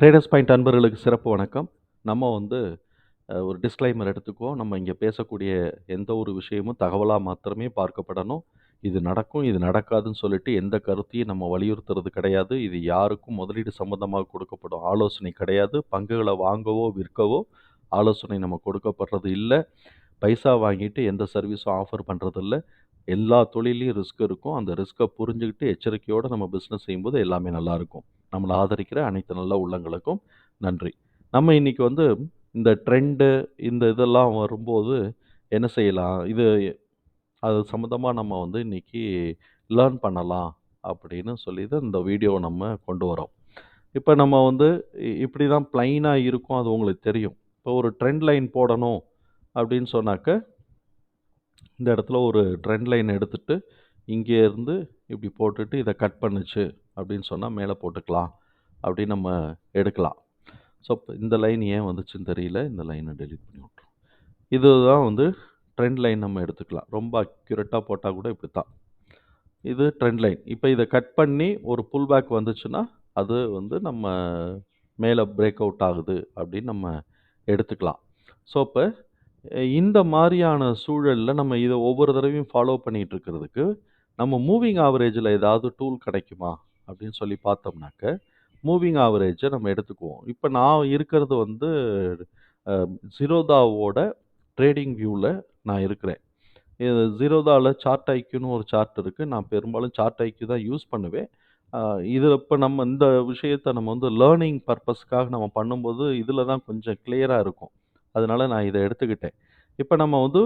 Traders point அன்பர்களுக்கு சிறப்பு வணக்கம். நம்ம வந்து ஒரு டிஸ்க்ளைமர் எடுத்துக்குவோம். நம்ம இங்கே பேசக்கூடிய எந்த ஒரு விஷயமும் தகவலாக மாத்திரமே பார்க்கப்படணும். இது நடக்கும், இது நடக்காதுன்னு சொல்லிட்டு எந்த கருத்தையும் நம்ம வலியுறுத்துறது கிடையாது. இது யாருக்கும் முதலீடு சம்பந்தமாக கொடுக்கப்படும் ஆலோசனை கிடையாது. பங்குகளை வாங்கவோ, விற்கவோ ஆலோசனை நம்ம கொடுக்கப்படுறது இல்லை பைசா வாங்கிட்டு எந்த சர்வீஸும் ஆஃபர் பண்ணுறதில்ல எல்லா தொழிலையும் ரிஸ்க் இருக்கும். அந்த ரிஸ்க்கை புரிஞ்சுக்கிட்டு எச்சரிக்கையோடு நம்ம பிஸ்னஸ் செய்யும்போது எல்லாமே நல்லாயிருக்கும் நம்மளை ஆதரிக்கிற அனைத்து நல்ல உள்ளங்களுக்கும் நன்றி. நம்ம இன்னைக்கு வந்து இந்த ட்ரெண்டு இந்த இதெல்லாம் வரும்போது என்ன செய்யலாம்? இது அது சம்மந்தமாக நம்ம வந்து இன்னைக்கு லேர்ன் பண்ணலாம் அப்படின்னு சொல்லி தான் இந்த வீடியோவை நம்ம கொண்டு வரோம். இப்போ நம்ம வந்து இ இப்படி தான் ப்ளைனாக இருக்கும். அது உங்களுக்கு தெரியும். இப்போ ஒரு ட்ரெண்ட் லைன் போடணும் அப்படின்னு சொன்னாக்க இந்த இடத்துல ஒரு ட்ரெண்ட் லைன் எடுத்துட்டு, இங்கே இருந்து இப்படி போட்டுட்டு இதை கட் பண்ணுச்சு அப்படின்னு சொன்னால் மேலே போட்டுக்கலாம். அப்படின்னு நம்ம எடுக்கலாம். ஸோ, இந்த லைன் ஏன் வந்துச்சுன்னு தெரியல. இந்த லைனை டெலீட் பண்ணி விட்ருவோம் இதுதான் வந்து ட்ரெண்ட் லைன் நம்ம எடுத்துக்கலாம். ரொம்ப அக்யூரேட்டாக போட்டால் கூட இப்படித்தான். இது ட்ரெண்ட் லைன். இப்போ இதை கட் பண்ணி ஒரு புல் பேக் வந்துச்சுன்னா, அது வந்து நம்ம மேலே பிரேக் அவுட் ஆகுது அப்படின்னு நம்ம எடுத்துக்கலாம். ஸோ, இப்போ இந்த மாதிரியான சூழலில் நம்ம இதை ஒவ்வொரு தடவையும் ஃபாலோ பண்ணிகிட்டு இருக்கிறதுக்கு, நம்ம மூவிங் ஆவரேஜில் ஏதாவது டூல் கிடைக்குமா? அப்படின்னு சொல்லி பார்த்தோம்னாக்க, மூவிங் ஆவரேஜை நம்ம எடுத்துக்குவோம். இப்போ நான் இருக்கிறது வந்து ஜீரோதாவோட ட்ரேடிங் வியூவில் நான் இருக்கிறேன். இது ஜீரோதாவில் சார்ட் ஐக்கியூன்னு ஒரு சார்ட் இருக்குது நான் பெரும்பாலும் சார்ட் ஐக்யூ தான் யூஸ் பண்ணுவேன். இது இப்போ நம்ம இந்த விஷயத்த நம்ம வந்து லேர்னிங் பர்பஸ்க்காக நம்ம பண்ணும்போது, இதில் தான் கொஞ்சம் கிளியராக இருக்கும். அதனால நான் இதை எடுத்துக்கிட்டேன். இப்போ நம்ம வந்து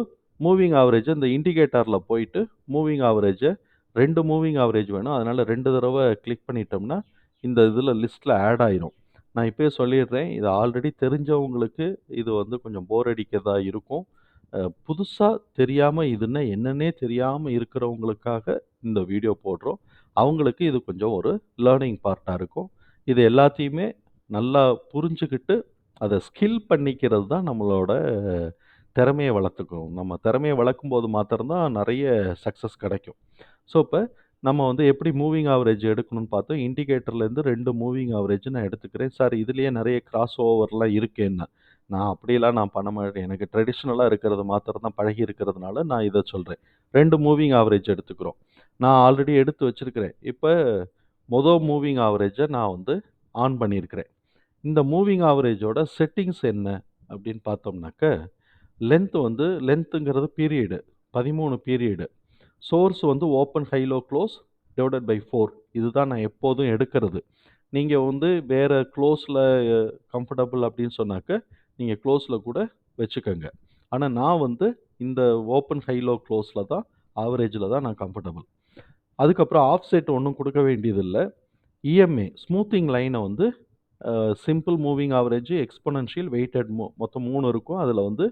மூவிங் ஆவரேஜை இந்த இண்டிகேட்டரில் போயிட்டு, மூவிங் ஆவரேஜை 2 மூவிங் ஆவரேஜ் வேணும். அதனால 2 தடவ கிளிக் பண்ணிட்டோம்னா, இந்த இதுல லிஸ்ட்ல ஆட் ஆயிரும். நான் இப்பயே சொல்லிடுறேன். இது ஆல்ரெடி தெரிஞ்சவங்களுக்கு இது வந்து கொஞ்சம் போர் அடிக்கிறதா இருக்கும். அ புதுசா தெரியாம இதுன்னா என்னன்னே தெரியாம இருக்கிறவங்களுக்காக இந்த வீடியோ போடுறோம். அவங்களுக்கு இது கொஞ்சம் ஒரு லேர்னிங் பார்ட்டா இருக்கும். இது எல்லாத்தையுமே நல்லா புரிஞ்சுகிட்டு, அத ஸ்கில் பண்ணிக்கிறது தான் நம்மளோட திறமையை வளர்த்துக்கணும். நம்ம திறமையை வளர்க்கும்போது போது மாத்திரம்தான் நிறைய சக்சஸ் கிடைக்கும். ஸோ, இப்போ நம்ம வந்து எப்படி மூவிங் ஆவரேஜ் எடுக்கணும்னு பார்த்தோம். இண்டிகேட்டர்லேருந்து ரெண்டு மூவிங் ஆவரேஜ் நான் எடுத்துக்கிறேன். சார் இதுலேயே நிறைய கிராஸ் ஓவர்லாம் இருக்கேன்னு நான் அப்படியெல்லாம் நான் பண்ண மாட்டேன். எனக்கு ட்ரெடிஷ்னலாக இருக்கிறது மாத்திரம் தான் பழகி இருக்கிறதுனால நான் இதை சொல்கிறேன் ரெண்டு மூவிங் ஆவரேஜ் எடுத்துக்கிறோம். நான் ஆல்ரெடி எடுத்து வச்சிருக்கிறேன். இப்போ மொதல் மூவிங் ஆவரேஜை நான் வந்து ஆன் பண்ணியிருக்கிறேன். இந்த மூவிங் ஆவரேஜோட செட்டிங்ஸ் என்ன அப்படின்னு பார்த்தோம்னாக்க, லென்த் வந்து லென்த்துங்கிறது பீரியடு. 13 பீரியடு. சோர்ஸ் வந்து open, high low close divided by four இதுதான் நான் எப்போதும் எடுக்கிறது. நீங்கள் வந்து வேறு க்ளோஸில் கம்ஃபர்டபுள் அப்படின்னு சொன்னாக்க, நீங்கள் க்ளோஸில் கூட வச்சுக்கோங்க ஆனால் நான் வந்து இந்த ஓப்பன், ஹைலோ க்ளோஸில் தான் ஆவரேஜில் தான் நான் கம்ஃபர்டபுள். அதுக்கப்புறம் ஆஃப் செட் ஒன்றும் கொடுக்க வேண்டியதில்லை இஎம்ஏ ஸ்மூத்திங் லைனை வந்து simple moving average, exponential weighted மொ மொத்தம் மூணு இருக்கும். அதில் வந்து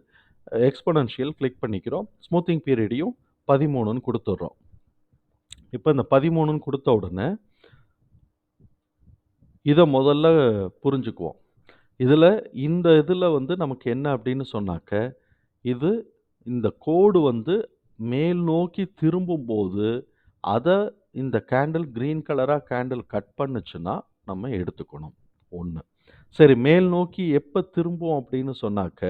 எக்ஸ்போனன்ஷியல் கிளிக் பண்ணிக்கிறோம். ஸ்மூத்திங் பீரியடையும் பதிமூணுன்னு கொடுத்துட்றோம் இப்போ இந்த பதிமூணுன்னு கொடுத்த உடனே இதை முதல்ல புரிஞ்சுக்குவோம். இதில் இந்த இதில் வந்து நமக்கு என்ன அப்படின்னு சொன்னாக்க, இது இந்த கோடு வந்து மேல் நோக்கி திரும்பும்போது, அதை இந்த கேண்டில் க்ரீன் கலராக கேண்டில் கட் பண்ணுச்சுன்னா, நம்ம எடுத்துக்கணும். ஒன்று சரி மேல் நோக்கி எப்போ திரும்பும் அப்படின்னு சொன்னாக்க,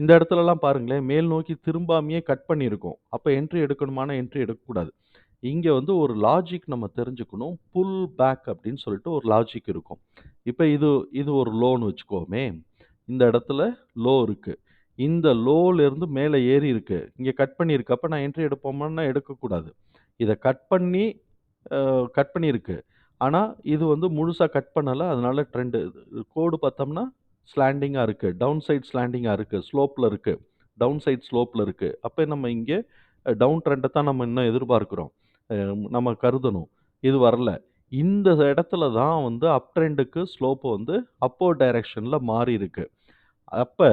இந்த இடத்துலலாம் பாருங்களேன், மேல் நோக்கி திரும்பாமையே கட் பண்ணியிருக்கோம் அப்போ என்ட்ரி எடுக்கணுமான என்ட்ரி எடுக்கக்கூடாது. இங்கே வந்து ஒரு லாஜிக் நம்ம தெரிஞ்சுக்கணும். புல் பேக் அப்படின்னு சொல்லிட்டு ஒரு லாஜிக் இருக்கும். இப்போ இது இது ஒரு லோன்னு வச்சுக்கோமே இந்த இடத்துல லோ இருக்குது இந்த லோலேருந்து மேலே ஏறி இருக்குது இங்கே கட் பண்ணியிருக்கப்ப நான் என்ட்ரி எடுப்போமான்னா எடுக்கக்கூடாது. இதை கட் பண்ணி கட் பண்ணியிருக்கு. ஆனால் இது வந்து முழுசாக கட் பண்ணலை அதனால ட்ரெண்டு கோடு பார்த்தோம்னா, ஸ்லாண்டிங்காக இருக்குது டவுன் சைட் ஸ்லாண்டிங்காக இருக்குது ஸ்லோப்பில் இருக்குது டவுன் சைட் ஸ்லோப்பில் இருக்குது அப்போ நம்ம இங்கே டவுன் ட்ரெண்டை தான் நம்ம இன்னும் எதிர்பார்க்குறோம் நம்ம கருதணும். இது வரல. இந்த இடத்துல தான் வந்து அப் ட்ரெண்டுக்கு ஸ்லோப் வந்து அப்போ டைரக்ஷனில் மாறி இருக்கு. அப்போ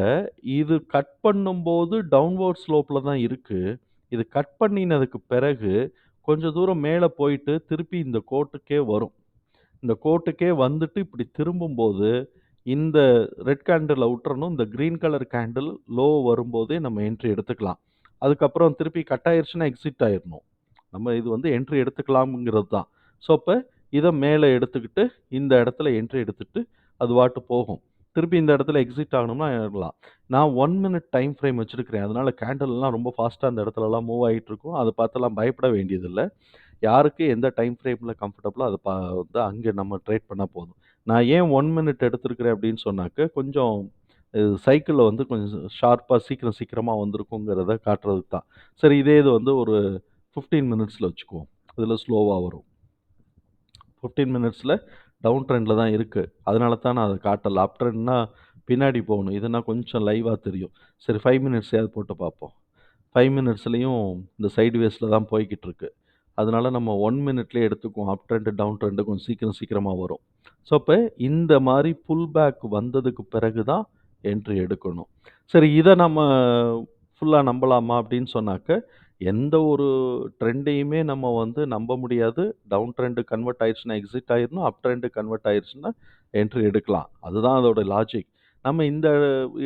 இது கட் பண்ணும்போது டவுன்வோர்ட் ஸ்லோப்பில் தான் இருக்குது இது கட் பண்ணினதுக்கு பிறகு கொஞ்சம் தூரம் மேலே போயிட்டு திருப்பி இந்த கோட்டுக்கே வரும். இந்த கோட்டுக்கே வந்துட்டு இப்படி திரும்பும்போது, இந்த ரெட் கேண்டில் விட்டுறணும் இந்த க்ரீன் கலர் கேண்டில் லோ வரும்போதே நம்ம என்ட்ரி எடுத்துக்கலாம். அதுக்கப்புறம் திருப்பி கட் ஆயிடுச்சுன்னா எக்ஸிட் ஆயிடணும் நம்ம இது வந்து என்ட்ரி எடுத்துக்கலாம்ங்கிறது தான். ஸோ, அப்போ இதை மேலே எடுத்துக்கிட்டு, இந்த இடத்துல என்ட்ரி எடுத்துட்டு, அது வாட்டு போகும். திருப்பி இந்த இடத்துல எக்ஸிட் ஆகணும்னா ஆகலாம். நான் ஒன் மினிட் டைம் ஃப்ரேம் வச்சுருக்கிறேன் அதனால கேண்டல்லாம் ரொம்ப ஃபாஸ்ட்டாக அந்த இடத்துலலாம் மூவ் ஆகிட்டுருக்கும் அதை பார்த்துலாம் பயப்பட வேண்டியதில்லை யாருக்கு எந்த டைம் ஃப்ரேமில் கம்ஃபர்டபுளோ அதை பா வந்து அங்கே நம்ம ட்ரேட் பண்ணால் போதும். நான் ஏன் ஒன் மினிட் எடுத்திருக்கிறேன் அப்படின்னு சொன்னாக்க, கொஞ்சம் சைக்கிளில் வந்து கொஞ்சம் ஷார்ப்பாக சீக்கிரம் சீக்கிரமாக வந்திருக்குங்கிறத காட்டுறதுக்கு தான். சரி இதே இது வந்து ஒரு ஃபிஃப்டீன் மினிட்ஸில் வச்சுக்குவோம். இதில் ஸ்லோவாக வரும். ஃபிஃப்டீன் மினிட்ஸில் டவுன் ட்ரெண்டில் தான் இருக்குது அதனால தான் நான் அதை காட்டல. அப் ட்ரெண்ட்னா பின்னாடி போகணும். இதுனா கொஞ்சம் லைவாக தெரியும். சரி ஃபைவ் மினிட்ஸ் ஏதாவது போட்டு பார்ப்போம். ஃபைவ் மினிட்ஸ்லேயும் இந்த சைடு வேஸில் தான் போய்கிட்டு இருக்கு. அதனால நம்ம ஒன் மினிட்லேயே எடுத்துக்குவோம். அப் ட்ரெண்டு டவுன் ட்ரெண்டு கொஞ்சம் சீக்கிரம் சீக்கிரமாக வரும். ஸோ, இப்போ இந்த மாதிரி புல் பேக் வந்ததுக்கு பிறகு தான் என்ட்ரி எடுக்கணும். சரி இதை நம்ம ஃபுல்லாக நம்பலாமா அப்படின்னு சொன்னாக்க, எந்த ஒரு ட்ரெண்டையுமே நம்ம வந்து நம்ப முடியாது. டவுன் ட்ரெண்டு கன்வெர்ட் ஆயிடுச்சுன்னா எக்ஸிட் ஆயிடணும் அப் ட்ரெண்ட் கன்வெர்ட் ஆயிடுச்சுன்னா என்ட்ரி எடுக்கலாம். அதுதான் அதோட லாஜிக். நம்ம இந்த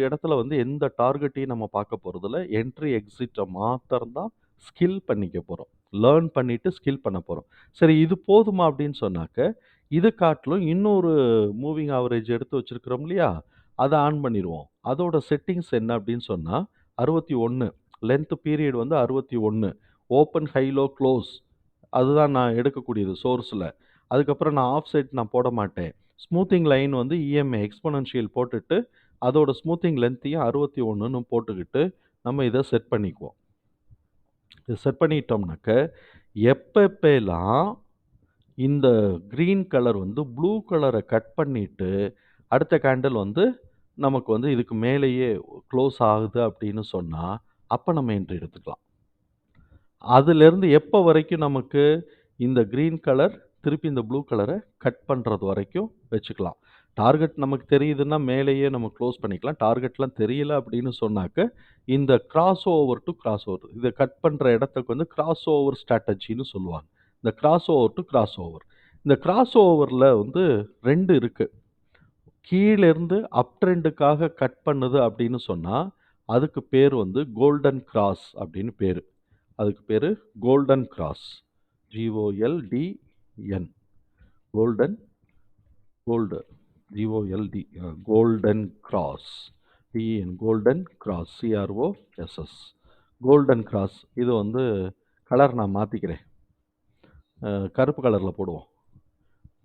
இடத்துல வந்து எந்த டார்கெட்டையும் நம்ம பார்க்க போகிறதில்ல என்ட்ரி, எக்ஸிட்டை மாத்திரம்தான் ஸ்கில் பண்ணிக்க போகிறோம் லேர்ன் பண்ணிட்டு ஸ்கில் பண்ண போகிறோம் சரி இது போதுமா அப்படின்னு சொன்னாக்க, இது காட்டிலும் இன்னொரு மூவிங் ஆவரேஜ் எடுத்து வச்சிருக்கிறோம் இல்லையா? அதை ஆன் பண்ணிடுவோம் அதோட செட்டிங்ஸ் என்ன அப்படின்னு சொன்னால் அறுபத்தி ஒன்று லென்த்து பீரியட் வந்து 61 ஓப்பன், ஹைலோ க்ளோஸ் அதுதான் நான் எடுக்கக்கூடியது சோர்ஸில் அதுக்கப்புறம் நான் ஆஃப் செட் நான் போட மாட்டேன். ஸ்மூத்திங் லைன் வந்து இஎம்ஏ எக்ஸ்போனன்ஷியல் போட்டுட்டு, அதோட ஸ்மூத்திங் லென்த்தையும் 61ன்னு போட்டுக்கிட்டு, நம்ம இதை செட் பண்ணிக்குவோம். இத செட் பண்ணிட்டோம்னாக்க, எப்பப்பெல்லாம் இந்த க்ரீன் கலர் வந்து ப்ளூ கலரை கட் பண்ணிவிட்டு அடுத்த கேண்டில் வந்து நமக்கு வந்து இதுக்கு மேலேயே க்ளோஸ் ஆகுது அப்படின்னு சொன்னால் அப்போ நம்ம என்ட்ரி எடுத்துக்கலாம். அதுலேருந்து எப்போ வரைக்கும் நமக்கு இந்த க்ரீன் கலர் திருப்பி இந்த ப்ளூ கலரை கட் பண்ணுறது வரைக்கும் வச்சுக்கலாம். டார்கெட் நமக்கு தெரியுதுன்னா மேலேயே நம்ம க்ளோஸ் பண்ணிக்கலாம். டார்கெட்லாம் தெரியல அப்படின்னு சொன்னாக்க, இந்த cross over to cross over இதை கட் பண்ணுற இடத்துக்கு வந்து கிராஸ் ஓவர் ஸ்ட்ராட்டஜின்னு சொல்லுவாங்க. இந்த cross over to cross over. இந்த கிராஸ் ஓவரில் வந்து ரெண்டு இருக்குது கீழேருந்து அப் ட்ரெண்டுக்காக கட் பண்ணுது அப்படின்னு சொன்னால் அதுக்கு பேர் வந்து கோல்டன் கிராஸ் அப்படின்னு பேர் அதுக்கு பேர் golden cross. G O L D N golden gold G O L D golden cross. D E N golden cross. C R O S S golden cross. இது வந்து கலர் நான் மாற்றிக்கிறேன் கருப்பு கலரில் போடுவோம்.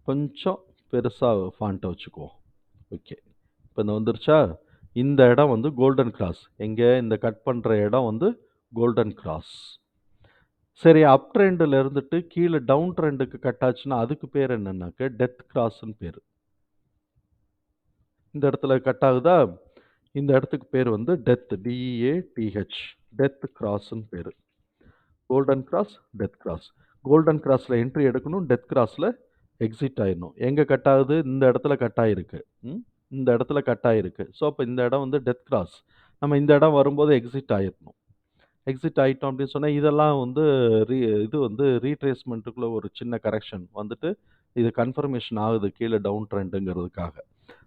கொஞ்சம் பெருசாக ஃபாண்ட்டை வச்சுக்குவோம். ஓகே. இப்போ இந்த வந்துருச்சா? இந்த இடம் வந்து கோல்டன் கிராஸ். எங்கே இந்த கட் பண்ணுற இடம் வந்து கோல்டன் கிராஸ். சரி அப் ட்ரெண்டில் இருந்துட்டு கீழே டவுன் ட்ரெண்டுக்கு கட் ஆச்சுன்னா, அதுக்கு பேர் என்னன்னாக்க டெத் கிராஸ்ன்னு பேர் இந்த இடத்துல கட் ஆகுதா? இந்த இடத்துக்கு பேர் வந்து death D A T H death கிராஸ்ன்னு பேர் golden cross, death cross. Golden கிராஸில் என்ட்ரி எடுக்கணும். டெத் கிராஸில் எக்ஸிட் ஆயிடணும் எங்கே கட் ஆகுது? இந்த இடத்துல கட் ஆகிருக்கு இந்த இடத்துல கட் ஆகிருக்கு ஸோ, அப்போ இந்த இடம் வந்து டெத் கிராஸ். நம்ம இந்த இடம் வரும்போது எக்ஸிட் ஆயிரணும். எக்ஸிட் ஆகிட்டோம் அப்படின்னு சொன்னால் இதெல்லாம் வந்து ரீ இது வந்து ரீட்ரேஸ்மெண்ட்டுக்குள்ளே ஒரு சின்ன கரெக்ஷன் வந்துட்டு, இது கன்ஃபர்மேஷன் ஆகுது கீழே டவுன் ட்ரெண்டுங்கிறதுக்காக.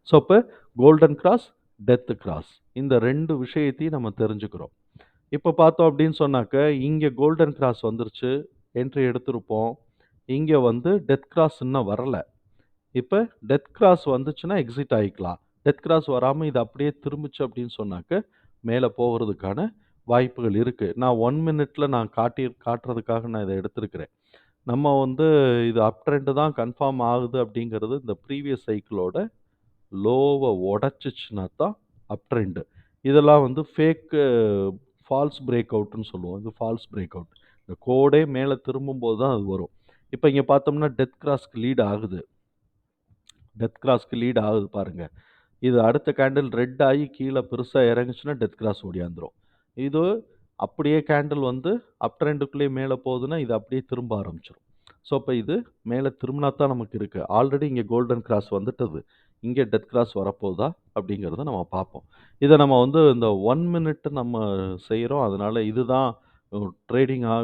ஸோ, அப்போ கோல்டன் கிராஸ், டெத்து கிராஸ். இந்த ரெண்டு விஷயத்தையும் நம்ம தெரிஞ்சுக்கிறோம். இப்போ பார்த்தோம் அப்படின்னு சொன்னாக்க, இங்கே கோல்டன் கிராஸ் வந்துருச்சு. என்ட்ரி எடுத்திருப்போம். இங்கே வந்து டெத் கிராஸ் இன்னும் வரலை இப்போ டெத் கிராஸ் வந்துச்சுன்னா எக்ஸிட் ஆகிக்கலாம் டெத் கிராஸ் வராமல் இது அப்படியே திரும்பிச்சு அப்படின்னு சொன்னாக்க, மேலே போகிறதுக்கான வாய்ப்புகள் இருக்குது நான் ஒன் மினிட்ல நான் காட்டி காட்டுறதுக்காக நான் இதை எடுத்திருக்கிறேன். நம்ம வந்து இது அப் தான் கன்ஃபார்ம் ஆகுது அப்படிங்கிறது இந்த ப்ரீவியஸ் சைக்கிளோட லோவை உடைச்சுச்சுன்னா தான் அப் ட்ரெண்டு இதெல்லாம் வந்து ஃபேக்கு ஃபால்ஸ் பிரேக் அவுட்டுன்னு சொல்லுவோம். இது ஃபால்ஸ் பிரேக் அவுட். இந்த கோடே மேலே திரும்பும்போது தான் அது வரும். இப்போ இங்கே பார்த்தோம்னா டெத் கிராஸ்க்கு லீட் ஆகுது. டெத் கிராஸ்க்கு லீட் ஆகுது பாருங்கள் இது அடுத்த கேண்டில் ரெட் ஆகி கீழே பெருசாக இறங்குச்சுன்னா டெத் கிராஸ் ஓடியாந்துரும். இது அப்படியே கேண்டில் வந்து அப் ட்ரெண்டுக்குள்ளேயே மேலே போகுதுன்னா, இது அப்படியே திரும்ப ஆரம்பிச்சிடும் ஸோ, இப்போ இது மேலே திரும்பினா தான் நமக்கு இருக்குது ஆல்ரெடி இங்கே கோல்டன் கிராஸ் வந்துட்டது. இங்கே டெத் கிராஸ் வரப்போகுதா? அப்படிங்கிறத நம்ம பார்ப்போம். இதை நம்ம வந்து இந்த ஒன் மினிட் நம்ம செய்கிறோம் அதனால் இதுதான் அ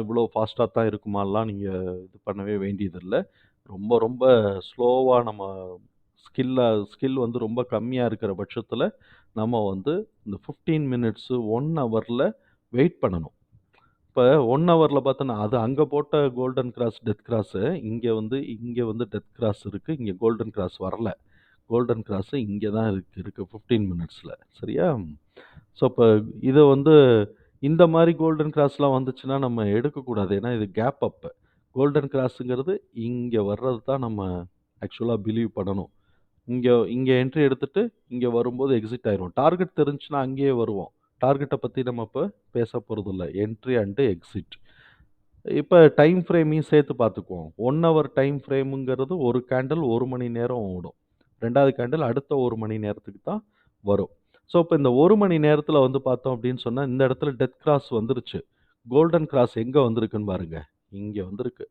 இவ்வளோ ஃபாஸ்ட்டாக தான் இருக்குமாலாம் நீங்கள் இது பண்ணவே வேண்டியதில்லை ரொம்ப ரொம்ப ஸ்லோவாக நம்ம ஸ்கில்லாக ஸ்கில் வந்து ரொம்ப கம்மியாக இருக்கிற பட்சத்தில் நம்ம வந்து இந்த ஃபிஃப்டீன் மினிட்ஸு ஒன் ஹவரில் வெயிட் பண்ணணும். இப்போ ஒன் ஹவரில் பார்த்தோன்னா, அது அங்கே போட்ட கோல்டன் கிராஸ், டெத் கிராஸு இங்கே வந்து இங்கே வந்து டெத் கிராஸ் இருக்குது இங்கே கோல்டன் கிராஸ் வரல. கோல்டன் கிராஸு இங்கே தான் இருக்கு இருக்குது ஃபிஃப்டீன் மினிட்ஸில் சரியா? ஸோ, இப்போ இதை வந்து இந்த மாதிரி கோல்டன் கிராஸ்லாம் வந்துச்சுன்னா நம்ம எடுக்கக்கூடாது. ஏன்னா இது கேப் அப். கோல்டன் கிராஸுங்கிறது இங்கே வர்றது தான் நம்ம ஆக்சுவலாக பிலீவ் பண்ணணும். இங்கே இங்கே என்ட்ரி எடுத்துட்டு, இங்கே வரும்போது எக்ஸிட் ஆயிடும் டார்கெட் தெரிஞ்சுன்னா அங்கேயே வருவோம். டார்கெட்டை பற்றி நம்ம இப்போ பேச போகிறதில்ல என்ட்ரி அண்ட் எக்ஸிட். இப்போ டைம் ஃப்ரேமையும் சேர்த்து பார்த்துக்குவோம். ஒன் ஹவர் டைம் ஃப்ரேமுங்கிறது ஒரு கேண்டில் ஒரு மணி நேரம் ஓடும். ரெண்டாவது கேண்டில் அடுத்த ஒரு மணி நேரத்துக்கு தான் வரும். ஸோ, இப்போ இந்த ஒரு மணி நேரத்தில் வந்து பார்த்தோம் அப்படின்னு சொன்னால் இந்த இடத்துல டெத் கிராஸ் வந்துருச்சு. கோல்டன் கிராஸ் எங்கே வந்திருக்குன்னு பாருங்கள் இங்கே வந்திருக்கு.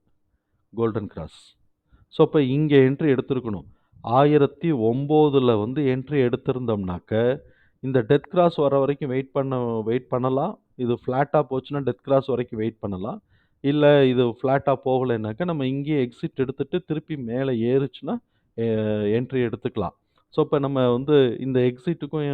Golden cross. ஸோ, இப்போ இங்கே என்ட்ரி எடுத்திருக்கணும். 1009ல வந்து என்ட்ரி எடுத்திருந்தோம்னாக்க, இந்த டெத் கிராஸ் வர வரைக்கும் வெயிட் பண்ண வெயிட் பண்ணலாம். இது ஃப்ளாட்டாக போச்சுன்னா டெத் கிராஸ் வரைக்கும் வெயிட் பண்ணலாம். இல்லை இது ஃப்ளாட்டாக போகலைன்னாக்க, நம்ம இங்கேயே எக்ஸிட் எடுத்துகிட்டு திருப்பி மேலே ஏறுச்சுன்னா, என்ட்ரி எடுத்துக்கலாம். ஸோ, இப்போ நம்ம வந்து இந்த எக்ஸிட்டுக்கும்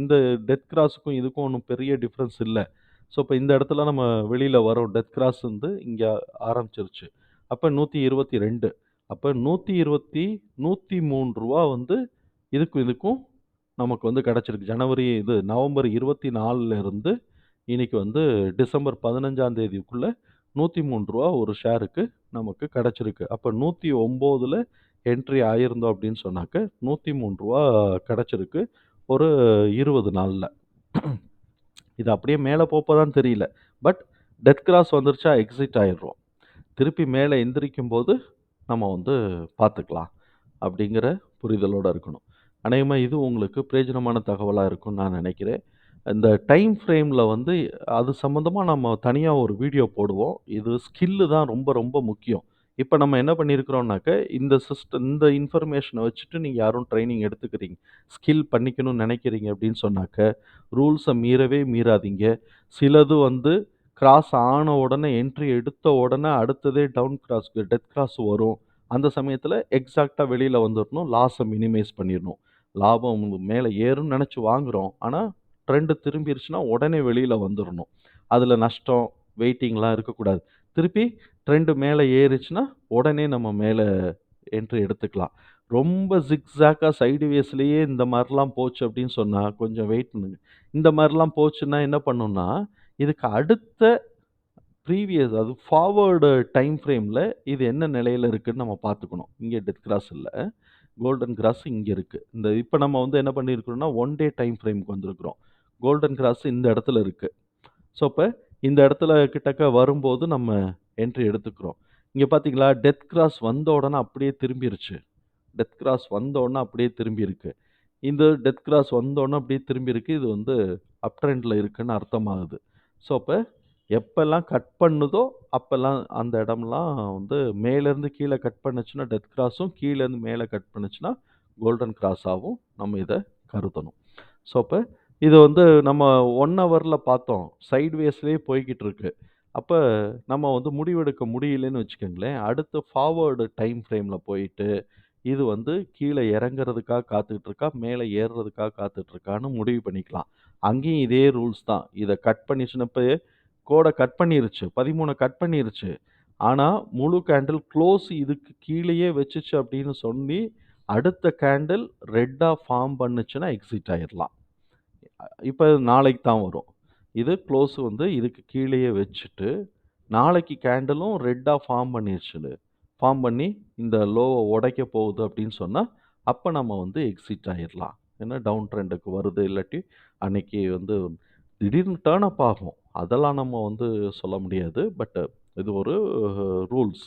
இந்த டெத் கிராஸுக்கும் இதுக்கும் ஒன்றும் பெரிய டிஃப்ரென்ஸ் இல்லை ஸோ, இப்போ இந்த இடத்துல நம்ம வெளியில் வரோம். டெத் கிராஸ் வந்து இங்கே ஆரம்பிச்சிருச்சு. அப்போ நூற்றி இருபத்தி ரெண்டு அப்போ நூற்றி இருபத்தி நூற்றி மூணு ரூபா வந்து இதுக்கும் இதுக்கும் நமக்கு வந்து கிடச்சிருக்கு ஜனவரி இது நவம்பர் இருபத்தி நாலுலேருந்து இன்னைக்கு வந்து டிசம்பர் பதினஞ்சாம் தேதிக்குள்ளே நூற்றி மூணு ரூபா ஒரு ஷேருக்கு நமக்கு கிடச்சிருக்கு அப்போ நூற்றி ஒம்போதில் என்ட்ரி ஆயிருந்தோம் அப்படின்னு சொன்னாக்க, ரூ. 103 கிடைச்சிருக்கு. ஒரு இருபது நாளில் இது அப்படியே மேலே போப்போ தான் தெரியல. பட் டெத் கிராஸ் வந்துருச்சா எக்ஸிட் ஆயிடுறோம். திருப்பி மேலே எந்திரிக்கும் போது நம்ம வந்து பார்த்துக்கலாம். அப்படிங்கிற புரிதலோடு இருக்கணும். அநேகமாக இது உங்களுக்கு பிரயோஜனமான தகவலாக இருக்கும்னு நான் நினைக்கிறேன். இந்த டைம் ஃப்ரேமில் வந்து அது சம்மந்தமாக நம்ம தனியாக ஒரு வீடியோ போடுவோம். இது ஸ்கில்லு தான் ரொம்ப ரொம்ப முக்கியம். இப்போ நம்ம என்ன பண்ணியிருக்கிறோம்னாக்க, இந்த சிஸ்டம் இந்த இன்ஃபர்மேஷனை வச்சுட்டு நீங்கள் யாரும் ட்ரைனிங் எடுத்துக்கிறீங்க. ஸ்கில் பண்ணிக்கணும்னு நினைக்கிறீங்க அப்படின்னு சொன்னாக்க, ரூல்ஸை மீறவே மீறாதீங்க. சிலது வந்து கிராஸ் ஆன உடனே என்ட்ரி எடுத்த உடனே அடுத்ததே டவுன் கிராஸ்க்கு டெத் கிராஸ் வரும். அந்த சமயத்தில் எக்ஸாக்டாக வெளியில் வந்துடணும் லாஸை மினிமைஸ் பண்ணிடணும் லாபம் மேலே ஏறும்னு நினச்சி வாங்குகிறோம் ஆனால் ட்ரெண்டு திரும்பிருச்சுன்னா உடனே வெளியில் வந்துடணும் அதில் நஷ்டம், வெயிட்டிங்லாம் இருக்கக்கூடாது. திருப்பி ட்ரெண்டு மேலே ஏறுச்சுன்னா, உடனே நம்ம மேலே என்ட்ரி எடுத்துக்கலாம். ரொம்ப ஜிக்ஸாக்காக சைட்வேஸ்லயே இந்த மாதிரிலாம் போச்சு அப்படின்னு சொன்னால் கொஞ்சம் வெயிட் பண்ணுங்க. இந்த மாதிரிலாம் போச்சுன்னா என்ன பண்ணுன்னா இதுக்கு அடுத்த ப்ரீவியஸ் அது ஃபார்வர்டு டைம் ஃப்ரேமில் இது என்ன நிலையில் இருக்குதுன்னு நம்ம பார்த்துக்கணும். இங்கே டெத் கிராஸ் இல்லை கோல்டன் கிராஸ் இங்கே இருக்குது இந்த இப்போ நம்ம வந்து என்ன பண்ணியிருக்கிறோம்னா, ஒன் டே டைம் ஃப்ரேமுக்கு வந்திருக்கிறோம். கோல்டன் கிராஸ் இந்த இடத்துல இருக்குது ஸோ, இப்போ இந்த இடத்துல கிட்டக்க வரும்போது நம்ம என்ட்ரி எடுத்துக்கிறோம். இங்கே பார்த்தீங்களா, டெத் கிராஸ் வந்த உடனே அப்படியே திரும்பிருச்சு. டெத் கிராஸ் வந்த உடனே அப்படியே திரும்பியிருக்கு. இந்த டெத் கிராஸ் வந்த உடனே அப்படியே திரும்பியிருக்கு. இது வந்து அப் ட்ரெண்டில் இருக்குன்னு அர்த்தமாகுது. ஸோ, அப்போ எப்போல்லாம் கட் பண்ணுதோ, அப்போல்லாம் அந்த இடம்லாம் வந்து மேலேருந்து கீழே கட் பண்ணுச்சுன்னா டெத் கிராஸும், கீழேருந்து மேலே கட் பண்ணுச்சுன்னா கோல்டன் கிராஸாகவும் நம்ம இதை கருதணும். ஸோ, அப்போ இது வந்து நம்ம ஒன் ஹவரில் பார்த்தோம். சைட்வேஸ்லேயே போய்கிட்டு இருக்குது அப்ப நம்ம வந்து முடிவெடுக்க முடியலன்னு வச்சுக்கோங்களேன் அடுத்து ஃபார்வர்டு டைம் ஃப்ரேம்ல போயிட்டு, இது வந்து கீழ இறங்குறதுக்காக காத்துக்கிட்டு இருக்கா, மேல ஏறுறதுக்காக காத்துட்டு இருக்கான்னு முடிவு பண்ணிக்கலாம். அங்கேயும் இதே ரூல்ஸ் தான். இத கட் பண்ணிச்சுன்னா கோடை கோட கட் பண்ணிருச்சு. 13 கட் பண்ணிருச்சு. ஆனா, முழு கேண்டில் க்ளோஸ் இதுக்கு கீழயே வச்சுச்சு அப்படின்னு சொல்லி, அடுத்த கேண்டில் ரெட்டா ஃபார்ம் பண்ணுச்சுன்னா எக்ஸிட் ஆயிரலாம். இப்ப நாளைக்கு தான் வரும். இது க்ளோஸ் வந்து இதுக்கு கீழேயே வச்சுட்டு, நாளைக்கு கேண்டிலும் ரெட்டாக ஃபார்ம் பண்ணிருச்சு. ஃபார்ம் பண்ணி இந்த லோவை உடைக்க போகுது அப்படின்னு சொன்னால் அப்போ நம்ம வந்து எக்ஸிட் ஆகிடலாம் ஏன்னா டவுன் ட்ரெண்டுக்கு வருது. இல்லாட்டி அன்னைக்கு வந்து திடீர்னு டேர்ன் அப் ஆகும். அதெல்லாம் நம்ம வந்து சொல்ல முடியாது. பட்டு இது ஒரு ரூல்ஸ்.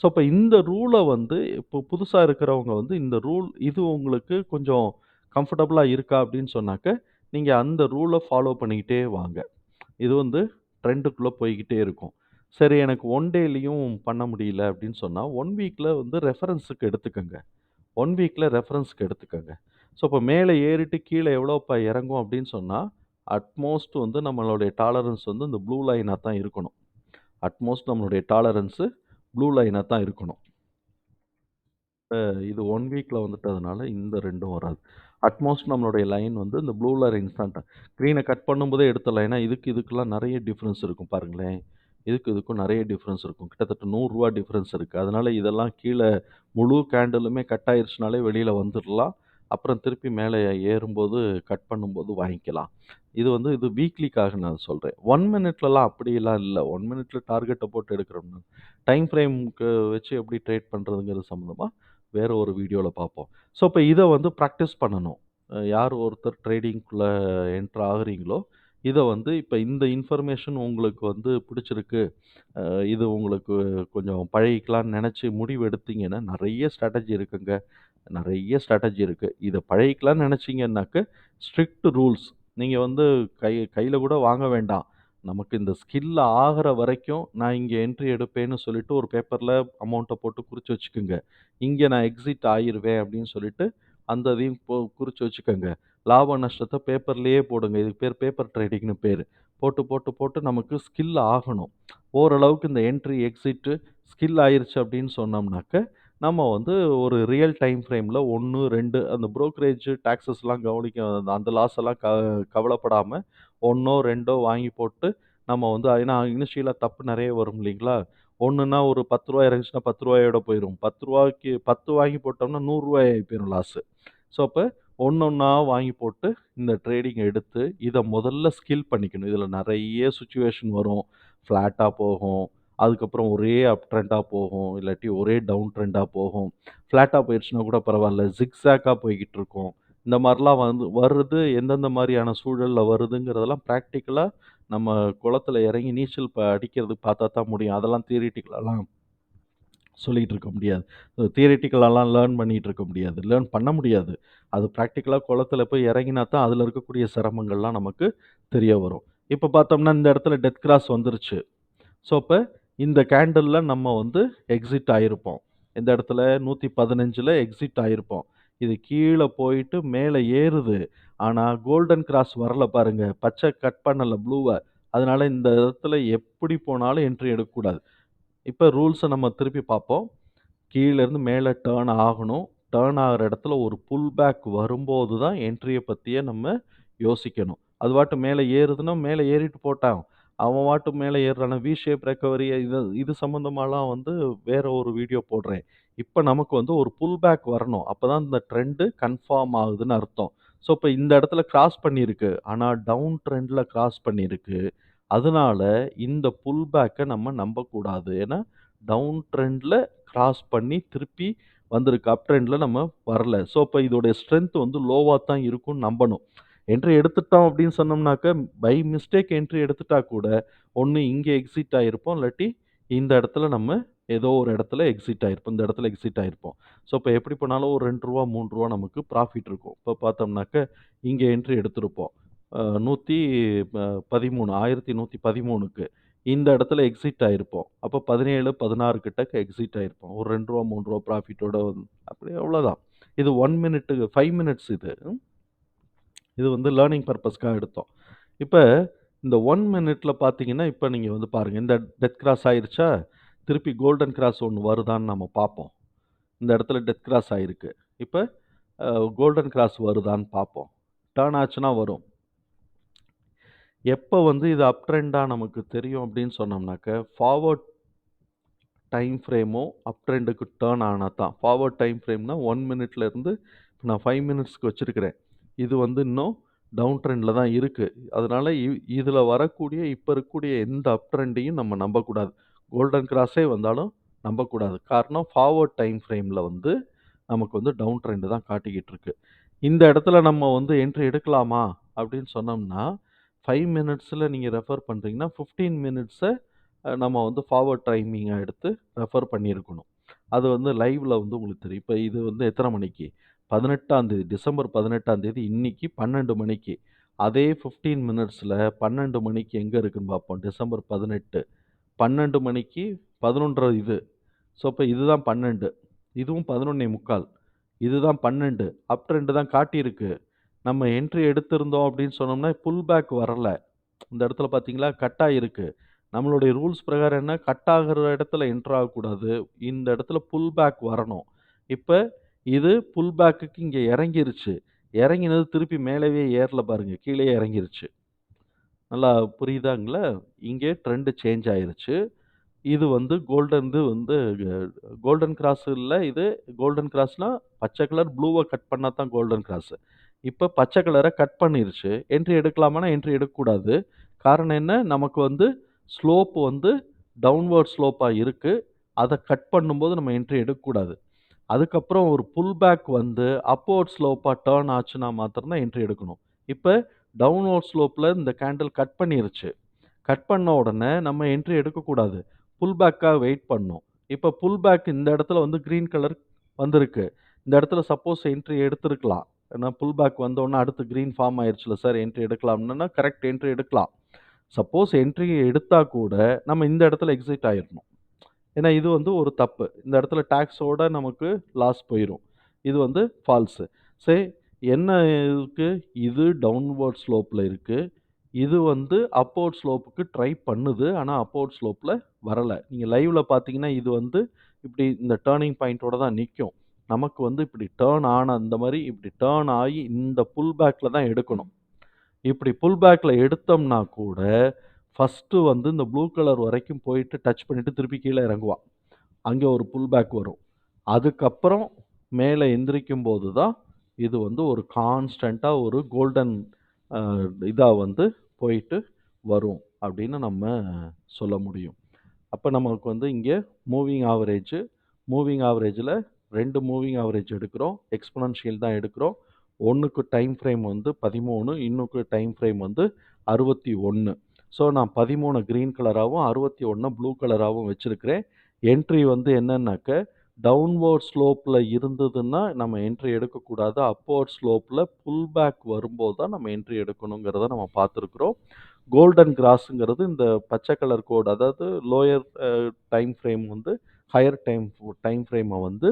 ஸோ, இப்போ இந்த ரூலை வந்து இப்போ புதுசாக இருக்கிறவங்க வந்து இந்த ரூல் இது உங்களுக்கு கொஞ்சம் கம்ஃபர்டபுளாக இருக்கா அப்படின்னு சொன்னாக்க, நீங்க அந்த ரூலை ஃபாலோ பண்ணிக்கிட்டே வாங்க. இது வந்து ட்ரெண்டுக்குள்ள போய்க்கிட்டே இருக்கும். சரி எனக்கு 1 டேலயும் பண்ண முடியல அப்படின்னு சொன்னா, 1 வீக்ல வந்து ரெஃபரன்ஸுக்கு எடுத்துக்கங்க. 1 வீக்ல ரெஃபரன்ஸுக்கு எடுத்துக்கங்க. ஸோ, அப்ப மேல ஏறிட்டு கீழ எவ்வளோப்பா இறங்கும் அப்படின்னு சொன்னா, அட்மோஸ்ட் வந்து நம்மளுடைய டாலரன்ஸ் வந்து இந்த ப்ளூ லைனா தான் இருக்கணும். அட்மோஸ்ட் நம்மளுடைய டாலரன்ஸு ப்ளூ லைனா தான் இருக்கணும். அ இது 1 வீக்ல வந்துட்டதுனால இந்த 2ம் வராது. அட்மோஸ்ட் நம்மளுடைய லைன் வந்து இந்த ப்ளூ லைன்ஸ் க்ரீனை கட் பண்ணும்போதே எடுத்தலாம் ஏன்னா, இதுக்கு இதுக்கெல்லாம் நிறைய டிஃப்ரென்ஸ் இருக்கும் பாருங்களேன். இதுக்கு இதுக்கும் நிறைய டிஃப்ரென்ஸ் இருக்கும். கிட்டத்தட்ட நூறுரூவா டிஃப்ரென்ஸ் இருக்குது அதனால் இதெல்லாம் கீழே முழு கேண்டிலுமே கட் ஆயிடுச்சுனாலே வெளியில் வந்துடலாம் அப்புறம் திருப்பி மேலே ஏறும்போது கட் பண்ணும்போது வாங்கிக்கலாம். இது வந்து இது வீக்லிக்காக நான் சொல்கிறேன் ஒன் மினிட்லலாம் அப்படியெல்லாம் இல்ல. 1 மினிட்ல டார்கெட்டை போட்டு எடுக்கிறோம்னா, டைம் ஃப்ரேமுக்கு வச்சு எப்படி ட்ரேட் பண்ணுறதுங்கிறது சம்மந்தமாக வேறு ஒரு வீடியோவில் பார்ப்போம். ஸோ, இப்போ இதை வந்து ப்ராக்டிஸ் பண்ணணும். யார் ஒருத்தர் ட்ரேடிங்குள்ளே என்ட்ரு ஆகுறீங்களோ, இதை வந்து இப்போ இந்த இன்ஃபர்மேஷன் உங்களுக்கு வந்து பிடிச்சிருக்கு. இது உங்களுக்கு கொஞ்சம் பழகிக்கலாம்னு நினச்சி முடிவு எடுத்தீங்கன்னா, ஸ்ட்ராட்டஜி இருக்குங்க. நிறைய ஸ்ட்ராட்டஜி இருக்குது இதை பழகிக்கலாம்னு நினச்சிங்கன்னாக்க ஸ்ட்ரிக்ட் ரூல்ஸ். நீங்கள் வந்து கை கையில் கூட வாங்க வேண்டாம். நமக்கு இந்த ஸ்கில் ஆகுற வரைக்கும் நான் இங்கே என்ட்ரி எடுப்பேன்னு சொல்லிட்டு ஒரு பேப்பரில் அமௌண்ட்டை போட்டு குறித்து வச்சுக்கோங்க இங்கே நான் எக்ஸிட் ஆயிருவேன் அப்படின்னு சொல்லிட்டு, அந்த இதையும் போ குறித்து வச்சுக்கோங்க லாப நஷ்டத்தை பேப்பர்லேயே போடுங்க. இதுக்கு பேர் பேப்பர் ட்ரேடிங்னு பேர் போட்டு, போட்டு, போட்டு நமக்கு ஸ்கில் ஆகணும். ஓரளவுக்கு இந்த என்ட்ரி, எக்ஸிட்டு ஸ்கில் ஆயிடுச்சு அப்படின்னு சொன்னோம்னாக்க, நம்ம வந்து ஒரு ரியல் டைம் ஃப்ரேமில் ஒன்று ரெண்டு அந்த ப்ரோக்கரேஜ் டாக்ஸஸ்லாம் கவனிக்க அந்த லாஸ் எல்லாம் க கவலைப்படாமல் 1ஓ, 2ஓ வாங்கி போட்டு, நம்ம வந்து ஏன்னா இனிஷியலாக தப்பு நிறைய வரும் இல்லைங்களா? ஒன்றுனா ஒரு பத்து ரூபா இறங்குச்சுன்னா பத்து ரூபாயோட போயிடும் பத்து ரூபாய்க்கு பத்து வாங்கி போட்டோம்னா ரூ. 100 ஆயி போயிரும் லாஸு. ஸோ, அப்போ ஒன்று ஒன்றா வாங்கி போட்டு இந்த ட்ரேடிங் எடுத்து, இதை முதல்ல ஸ்கில் பண்ணிக்கணும். இதில் நிறைய சுச்சுவேஷன் வரும். ஃப்ளாட்டாக போகும். அதுக்கப்புறம் ஒரே அப் ட்ரெண்டாக போகும். இல்லாட்டி ஒரே டவுன் ட்ரெண்டாக போகும். ஃப்ளாட்டாக போயிடுச்சுன்னா கூட பரவாயில்ல ஜிக்ஸாக்காக போய்கிட்டு இருக்கும். இந்த மாரிலாம் வந்து வருது. எந்தெந்த மாரியான சூழல்ல வருதுங்கிறதெல்லாம் பிராக்டிகலா நம்ம குளத்துல இறங்கி நீச்சல் ப அடிக்கிறது பார்த்தா தான் முடியும். அதெல்லாம் தியரிட்டிக்கலாலாம் சொல்லிகிட்டு இருக்க முடியாது. தியரிட்டிக்கலாலாம் லேர்ன் பண்ணிட்டு இருக்க முடியாது. லேர்ன் பண்ண முடியாது. அது பிராக்டிகலா குளத்துல போய் இறங்கினா தான் அதில் இருக்கக்கூடிய சிரமங்கள்லாம் நமக்கு தெரிய வரும். இப்ப பார்த்தோம்னா, இந்த இடத்துல டெத் கிராஸ் வந்துருச்சு. ஸோ, அப்ப இந்த கேண்டில்ல நம்ம வந்து எக்ஸிட் ஆயிருப்போம். இந்த இடத்துல 115ல எக்ஸிட் ஆயிருப்போம். இது கீழே போயிட்டு மேலே ஏறுது. ஆனால் கோல்டன் கிராஸ் வரல பாருங்க. பச்சை கட் பண்ணலை ப்ளூவை அதனால் இந்த இடத்துல எப்படி போனாலும் என்ட்ரி எடுக்கக்கூடாது. இப்போ ரூல்ஸை நம்ம திருப்பி பார்ப்போம். கீழேருந்து மேலே டேர்ன் ஆகணும். டேர்ன் ஆகுற இடத்துல ஒரு புல் பேக் வரும்போது தான் என்ட்ரியை பற்றியே நம்ம யோசிக்கணும். அது வாட்டு மேலே ஏறுதுன்னா, மேலே ஏறிட்டு போட்டான். அவன் வாட்டு மேலே ஏறுறானா, வி ஷேப் ரெக்கவரி இது இது சம்மந்தமாலாம் வந்து வேறு ஒரு வீடியோ போடுறேன். இப்போ நமக்கு வந்து ஒரு புல் பேக் வரணும். அப்போ தான் இந்த ட்ரெண்டு கன்ஃபார்ம் ஆகுதுன்னு அர்த்தம். ஸோ, இப்போ இந்த இடத்துல கிராஸ் பண்ணியிருக்கு. ஆனால் டவுன் ட்ரெண்டில் கிராஸ் பண்ணியிருக்கு. அதனால இந்த புல் பேக்கை நம்ம நம்பக்கூடாது. ஏன்னா, டவுன் ட்ரெண்டில் கிராஸ் பண்ணி திருப்பி வந்திருக்கு. அப் ட்ரெண்டில் நம்ம வரல. ஸோ, இப்போ இதோடைய ஸ்ட்ரென்த் வந்து லோவாக தான் இருக்கும்னு நம்பணும். என்ட்ரி எடுத்துட்டோம் அப்படின்னு சொன்னோம்னாக்க, பை மிஸ்டேக் என்ட்ரி எடுத்துட்டா கூட, ஒன்று இங்கே எக்ஸிட் ஆகிருப்போம் இல்லாட்டி இந்த இடத்துல நம்ம ஏதோ ஒரு இடத்துல எக்ஸிட் ஆகிருப்போம் இந்த இடத்துல எக்ஸிட் ஆகிருப்போம் ஸோ, இப்போ எப்படி போனாலும் ஒரு ரெண்டு ரூபா மூணு ரூபா நமக்கு ப்ராஃபிட் இருக்கும். இப்போ பார்த்தோம்னாக்க, இங்கே என்ட்ரி எடுத்திருப்போம். நூற்றி பதிமூணு ஆயிரத்தி நூற்றி பதிமூணுக்கு இந்த இடத்துல எக்ஸிட் ஆகிருப்போம் அப்போ பதினேழு பதினாறு கிட்டக்கு எக்ஸிட் ஆகிருப்போம் ஒரு ரெண்டு ரூபா மூணு ரூபா ப்ராஃபிட்டோட அப்படியே அவ்வளோதான். இது ஒன் மினிட்டுக்கு ஃபைவ் மினிட்ஸ் இது. இது வந்து லேர்னிங் பர்பஸ்க்காக எடுத்தோம். இப்போ இந்த ஒன் மினிட்ல பார்த்தீங்கன்னா, இப்போ நீங்கள் வந்து பாருங்கள் இந்த டெத் கிராஸ் ஆயிடுச்சா திருப்பி கோல்டன் கிராஸ் ஒன்று வருதான்னு நம்ம பார்ப்போம். இந்த இடத்துல டெத் கிராஸ் ஆகிருக்கு இப்போ கோல்டன் கிராஸ் வருதான்னு பார்ப்போம். டேர்ன் ஆச்சுன்னா வரும். எப்போ வந்து இது அப் ட்ரெண்டாக நமக்கு தெரியும் அப்படின்னு சொன்னோம்னாக்க, ஃபார்வர்ட் டைம் ஃப்ரேமும் அப் ட்ரெண்டுக்கு டேர்ன் ஆனால் தான். ஃபார்வர்ட் டைம் ஃப்ரேம்னா ஒன் மினிட்லேருந்து இப்போ நான் ஃபைவ் மினிட்ஸ்க்கு வச்சுருக்கிறேன் இது வந்து இன்னும் டவுன் ட்ரெண்டில் தான் இருக்குது அதனால் இ இதில் வரக்கூடிய இப்போ இருக்கக்கூடிய எந்த அப் ட்ரெண்டையும் நம்ம நம்பக்கூடாது. கோல்டன் கிராஸே வந்தாலும் நம்பக்கூடாது. காரணம் ஃபார்வர்ட் டைம் ஃப்ரேமில் வந்து நமக்கு வந்து டவுன் ட்ரெண்டு தான் காட்டிக்கிட்டு இருக்கு. இந்த இடத்துல நம்ம வந்து என்ட்ரி எடுக்கலாமா? அப்படின்னு சொன்னோம்னா, ஃபைவ் மினிட்ஸில் நீங்கள் ரெஃபர் பண்ணுறீங்கன்னா ஃபிஃப்டீன் மினிட்ஸை நம்ம வந்து ஃபார்வர்ட் டைமிங்காக எடுத்து ரெஃபர் பண்ணியிருக்கணும். அது வந்து லைவில் வந்து உங்களுக்கு தெரியும். இப்போ இது வந்து எத்தனை மணிக்கு? 18ஆம் தேதி டிசம்பர் 18ஆம் தேதி இன்னைக்கு 12 மணிக்கு. அதே ஃபிஃப்டீன் மினிட்ஸில் பன்னெண்டு மணிக்கு எங்கே இருக்குன்னு பார்ப்போம். டிசம்பர் 18. 12 மணிக்கு 11 இது. ஸோ, இப்போ இதுதான் 12. இதுவும் 11:45. இதுதான் 12. அப் ரெண்டு தான் காட்டியிருக்கு. நம்ம என்ட்ரி எடுத்திருந்தோம் அப்படின்னு சொன்னோம்னா, புல் பேக் வரல. இந்த இடத்துல பார்த்தீங்களா? கட் ஆகிருக்கு நம்மளுடைய ரூல்ஸ் பிரகாரம் என்ன? கட் ஆகிற இடத்துல என்ட்ரு ஆகக்கூடாது. இந்த இடத்துல புல் பேக் வரணும். இப்போ இது புல் பேக்குக்கு இங்கே இறங்கிருச்சு. இறங்கினது திருப்பி மேலவே ஏறல பாருங்கள் கீழே இறங்கிருச்சு. நல்லா புரியுதாங்களா? இங்கே ட்ரெண்ட் சேஞ்ச் ஆயிருச்சு. இது வந்து கோல்டன்து வந்து கோல்டன் கிராஸ் இல்ல இது. கோல்டன் கிராஸ்னா பச்சை கலர் ப்ளூவ கட் பண்ணா தான் கோல்டன் கிராஸு. இப்ப பச்சை கலர கட் பண்ணிருச்சு. என்ட்ரி எடுக்கலாமான்னா, என்ட்ரி எடுக்கக்கூடாது. காரணம் என்ன? நமக்கு வந்து ஸ்லோப் வந்து டவுன்வர்ட் ஸ்லோப்பா இருக்கு. அத கட் பண்ணும்போது நம்ம என்ட்ரி எடுக்கக்கூடாது. அதுக்கப்புறம் ஒரு புல் பேக் வந்து அப்வர்ட் ஸ்லோப்பா டர்ன் ஆச்சுன்னா மாத்திரம் தான் என்ட்ரி எடுக்கணும். இப்ப டவுன்வோர்ட் ஸ்லோப்பில் இந்த கேண்டில் கட் பண்ணிருச்சு. கட் பண்ண உடனே நம்ம என்ட்ரி எடுக்கக்கூடாது. புல் பேக்காக வெயிட் பண்ணும் இப்போ புல் பேக் இந்த இடத்துல வந்து க்ரீன் கலர் வந்திருக்கு. இந்த இடத்துல சப்போஸ் என்ட்ரி எடுத்திருக்கலாம். ஏன்னா புல் பேக் வந்தோனே அடுத்து க்ரீன் ஃபார்ம் ஆயிடுச்சுல சார் என்ட்ரி எடுக்கலாம்னா கரெக்ட் என்ட்ரி எடுக்கலாம். சப்போஸ் என்ட்ரி எடுத்தால் கூட நம்ம இந்த இடத்துல எக்ஸிட் ஆகிடணும் ஏன்னா இது வந்து ஒரு தப்பு. இந்த இடத்துல டேக்ஸோட நமக்கு லாஸ் போயிடும் இது வந்து ஃபால்ஸு சரி என்ன இருக்கு? இது டவுன்வர்ட் ஸ்லோப்பில் இருக்குது இது வந்து அப்போர்ட் ஸ்லோப்புக்கு ட்ரை பண்ணுது. ஆனால் அப்போர்ட் ஸ்லோப்பில் வரலை நீங்கள் லைவில் பார்த்தீங்கன்னா, இது வந்து இப்படி இந்த டேர்னிங் பாயிண்ட்டோட தான் நிற்கும் நமக்கு வந்து இப்படி டேர்ன் ஆன இந்த மாதிரி இப்படி டேர்ன் ஆகி இந்த புல் பேக்கில் தான் எடுக்கணும். இப்படி புல் பேக்கில் எடுத்தோம்னா கூட, ஃபஸ்ட்டு வந்து இந்த ப்ளூ கலர் வரைக்கும் போயிட்டு டச் பண்ணிவிட்டு திருப்பி கீழே இறங்குவான். அங்கே ஒரு புல் பேக் வரும். அதுக்கப்புறம் மேலே எந்திரிக்கும் போது தான், இது வந்து ஒரு கான்ஸ்டண்ட்டாக ஒரு கோல்டன் இதாக வந்து போயிட்டு வரும். அப்படின்னு நம்ம சொல்ல முடியும். அப்போ நமக்கு வந்து இங்கே மூவிங் ஆவரேஜ் மூவிங் ஆவரேஜில் ரெண்டு மூவிங் ஆவரேஜ் எடுக்கிறோம். எக்ஸ்பனன்ஷியல் தான் எடுக்கிறோம். ஒன்றுக்கு டைம் ஃப்ரேம் வந்து 13 இன்னொக்கு டைம் ஃப்ரேம் வந்து 61. ஸோ நான் 13 கிரீன் கலராவும், 61 ப்ளூ கலராகவும் வச்சுருக்கிறேன் என்ட்ரி வந்து என்னன்னாக்க, டவுன்வோர்ட் ஸ்லோப்பில் இருந்ததுன்னா நம்ம என்ட்ரி எடுக்கக்கூடாது. அப்வோர்ட் ஸ்லோப்பில் புல் பேக் வரும்போது தான் நம்ம என்ட்ரி எடுக்கணுங்கிறத நம்ம பார்த்துருக்குறோம் கோல்டன் கிராஸுங்கிறது இந்த பச்சை கலர் கோடு அதாவது லோயர் டைம் ஃப்ரேம் வந்து ஹையர் டைம் டைம் ஃப்ரேமை வந்து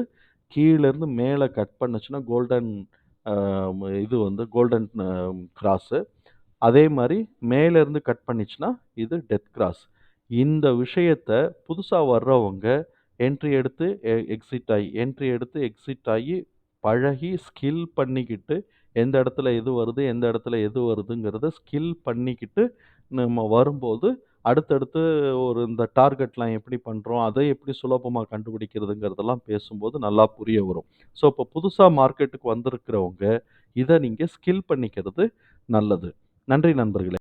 கீழேருந்து மேலே கட் பண்ணுச்சுன்னா கோல்டன் இது வந்து கோல்டன் கிராஸு அதே மாதிரி மேலேருந்து கட் பண்ணிச்சுன்னா, இது டெத் கிராஸ். இந்த விஷயத்த புதுசாக வர்றவங்க என்ட்ரி எடுத்து e, எக்ஸிட் ஆகி என்ட்ரி எடுத்து எக்ஸிட் ஆகி பழகி ஸ்கில் பண்ணிக்கிட்டு, எந்த இடத்துல எது வருது, எந்த இடத்துல எது வருதுங்கிறத ஸ்கில் பண்ணிக்கிட்டு நம்ம வரும்போது, அடுத்தடுத்து ஒரு இந்த டார்கெட்லாம் எப்படி பண்ணுறோம் அதை எப்படி சுலபமாக கண்டுபிடிக்கிறதுங்கிறதெல்லாம் பேசும்போது நல்லா புரிய வரும். ஸோ இப்போ புதுசாக மார்க்கெட்டுக்கு வந்திருக்கிறவங்க, இதை நீங்கள் ஸ்கில் பண்ணிக்கிறது நல்லது. நன்றி நண்பர்களே!